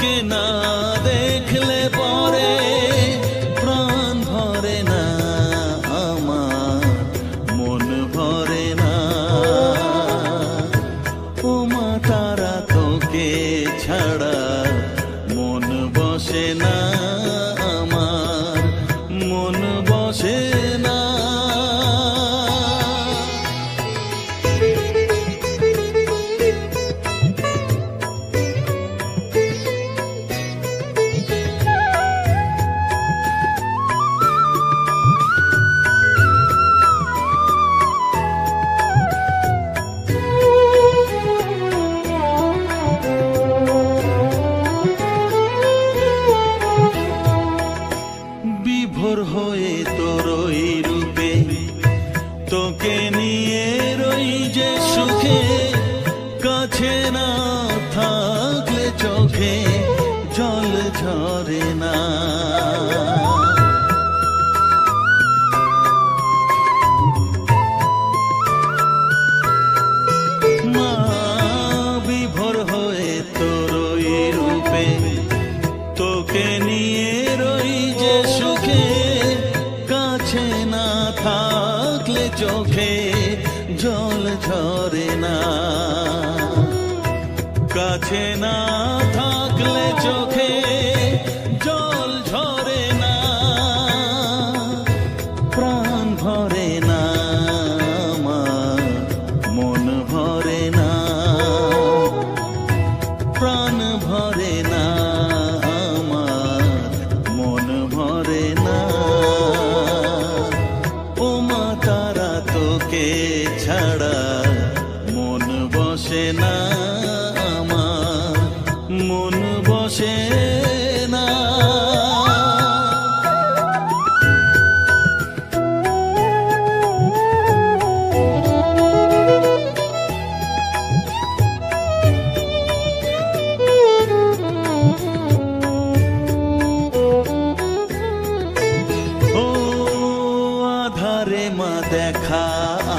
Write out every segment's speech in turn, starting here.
তোমাকে না দেখলে বল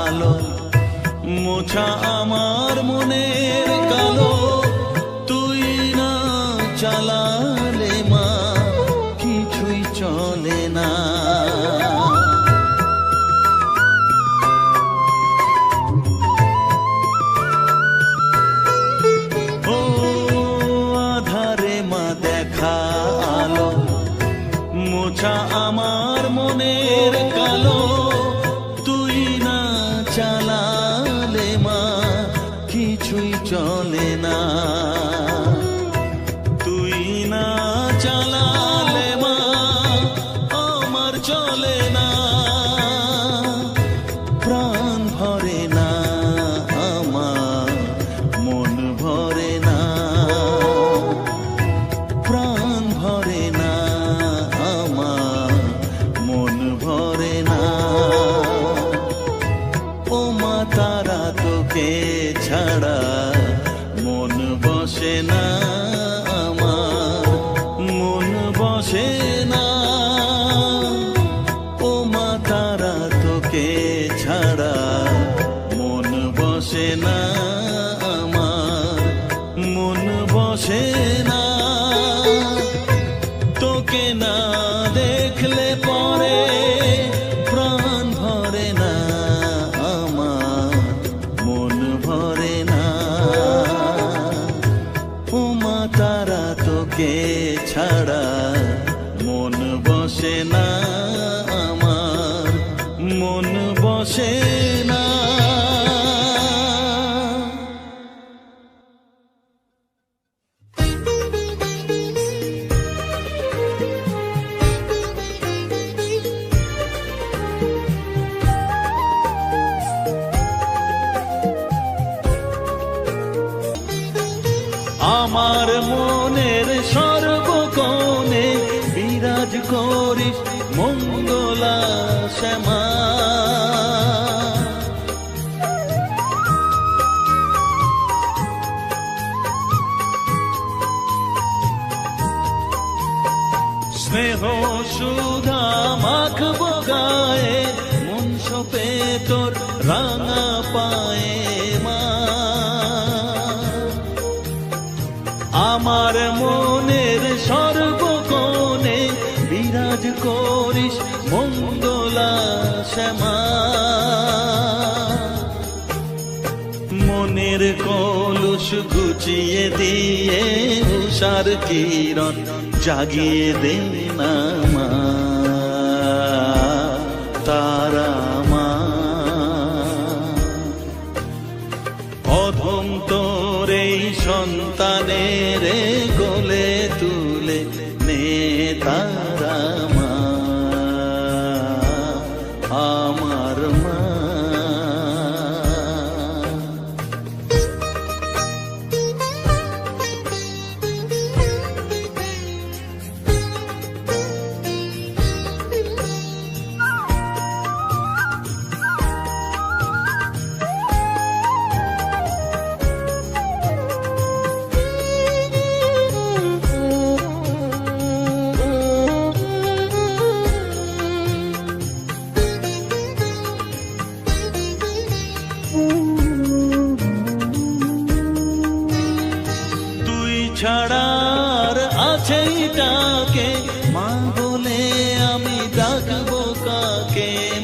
আলো মোছা আমার মনের কালো। তুই না চালা তোকে ছাড়া স্নেহ সুধা মাখব গায়ে মন সপে তোর রাঙা পায়ে মা। আমার মনের সর্বকোণে বিরাজ করিস মঙ্গলা শ্যামা। মনের কলুষ গুছিয়ে দিয়ে উষার কিরণ জাগিয়ে দেবে তারা মা। সন্তানের গোলে তুলে নে তারা কাকে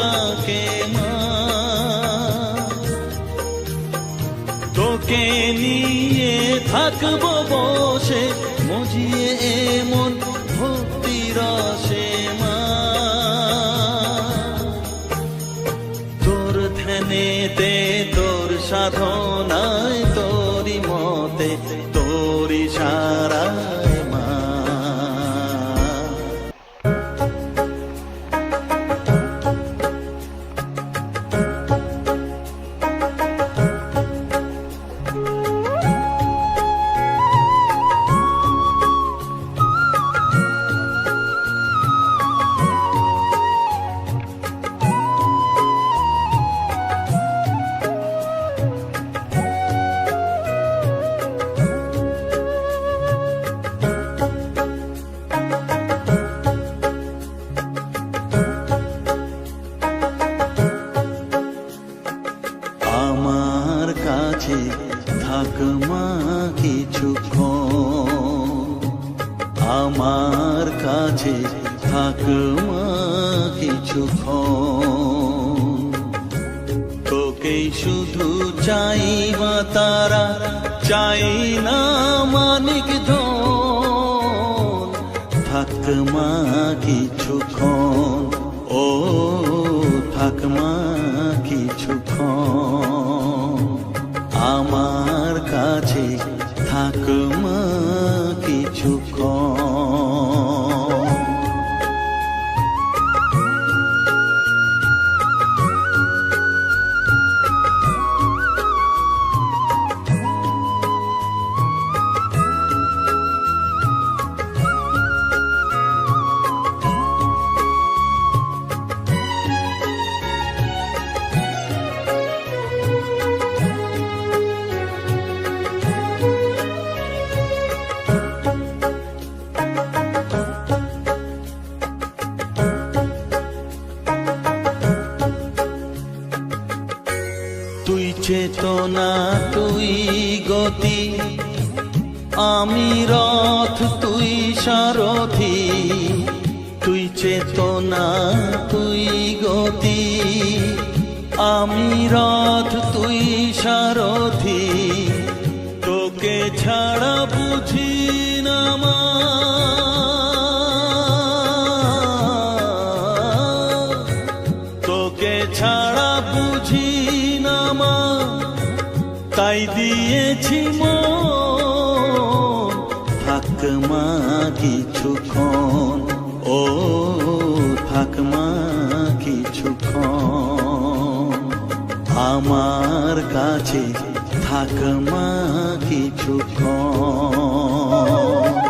কাকে মা তোকে নিয়ে থাকব বসে, মজিয়ে এমন ভক্তি রসে মা। তোর ধ্যানেতে তোর সাধনায় থাক মা কিছুক্ষণ আমার কাছে থাক মা কিছুক্ষণ শুধু চাই মা তারা, চাই না মানিক ধন। থাক মা কিছুক্ষণ দিয়েছি থাক মা কিছুক্ষণ। ও থাক মা কিছুক্ষণ। আমার কাছে থাক মা কিছুক্ষণ।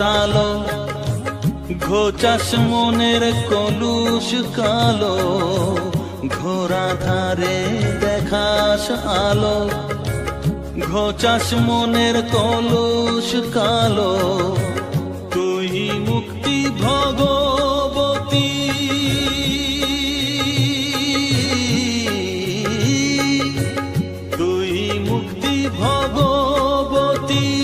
আলো ঘোচাস মনের কলুষ কালো ঘোরা ধারে দেখাস আলো, ঘোচাস মনের কলুষ কালো, তুই মুক্তি ভগবতী। তুই মুক্তি ভগবতী।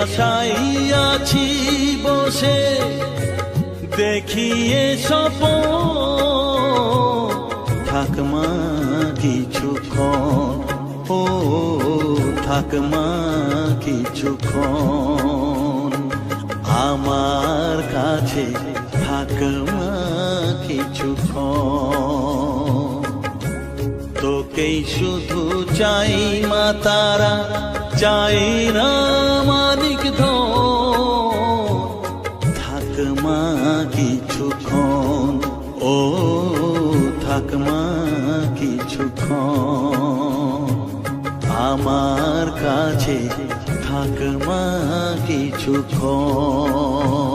আশাই আছি বসে, দেখিয়ে সপ থাকমা কিছুক্ষণ ও থাকমা কিছুক্ষণ আমার কাছে থাকমা কিছুক্ষণ তোকেই শুধু চাই মা তারা চাই না মানিক থাক মা কিছুক্ষণ ও থাক মা কিছুক্ষণ আমার কাছে থাক মা কিছুক্ষণ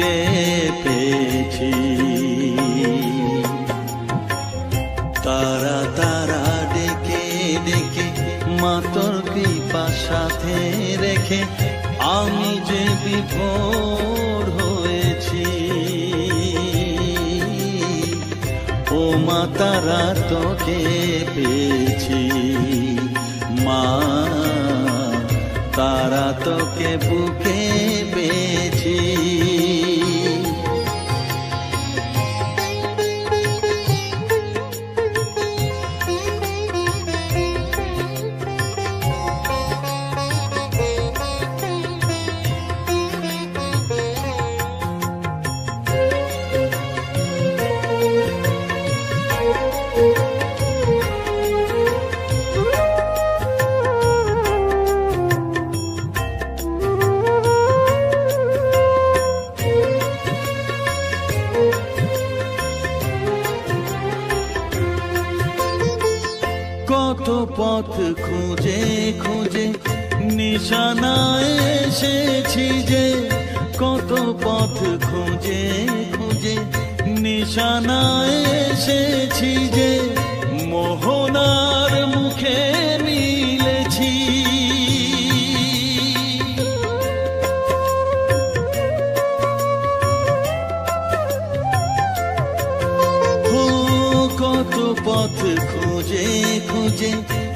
বুকে পেয়েছি। তারা তারা ডেকে ডেকে মাতর কৃপা সাথে রেখে আমি যে বিভোর হয়েছি। ও মা, তারা তোকে পেয়েছি। মা, তারা তোকে বুকে কত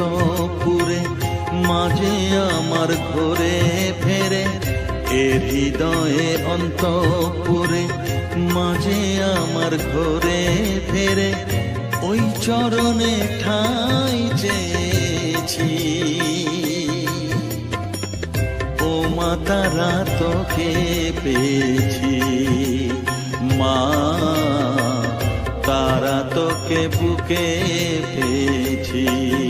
অন্তপুরে মাঝে আমার ঘরে ফেরে। এ হৃদয়ে অন্তপুরে, মাঝে আমার ঘরে ফেরে। ওই চরণে ঠাই চেয়েছি। ও মা, তারা তোকে পেয়েছি। মা, তারা তোকে বুকে পেয়েছি।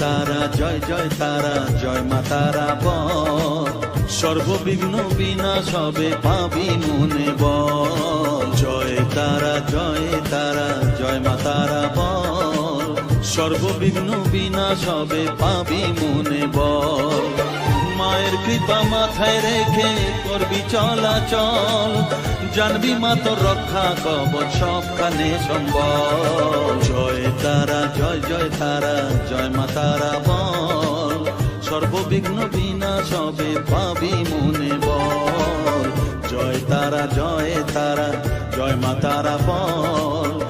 তারা, জয় জয় তারা, জয় মা বল। সর্ববিঘ্ন বিনাশ হবে পাবি মনে বল। জয় তারা জয় তারা, জয় মা তারা বল। সর্ববিঘ্ন বিনাশ হবে পাবি মনে বল। মায়ের কৃপা মাথায় রেখে করবি চলাচল জানবি মা তোর রক্ষা কবচ সবখানে সম্বল। জয় তারা, জয় জয় তারা, জয় মা তারা বল। সর্ববিঘ্ন বিনাশ হবে পাবি মনে বল। জয় তারা জয় তারা, জয় মা তারা বল।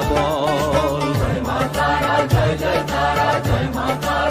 এ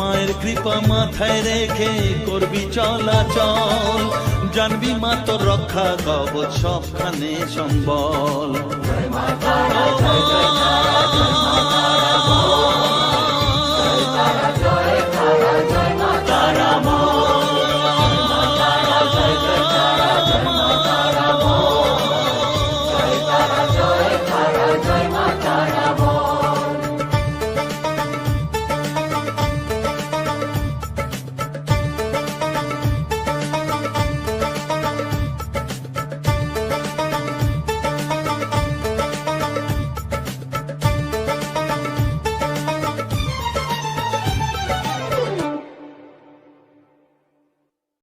মায়ের কৃপা মাথায় রেখে করবি চলাচল জানবি মা তো রক্ষা কবচ সবখানে সম্বল।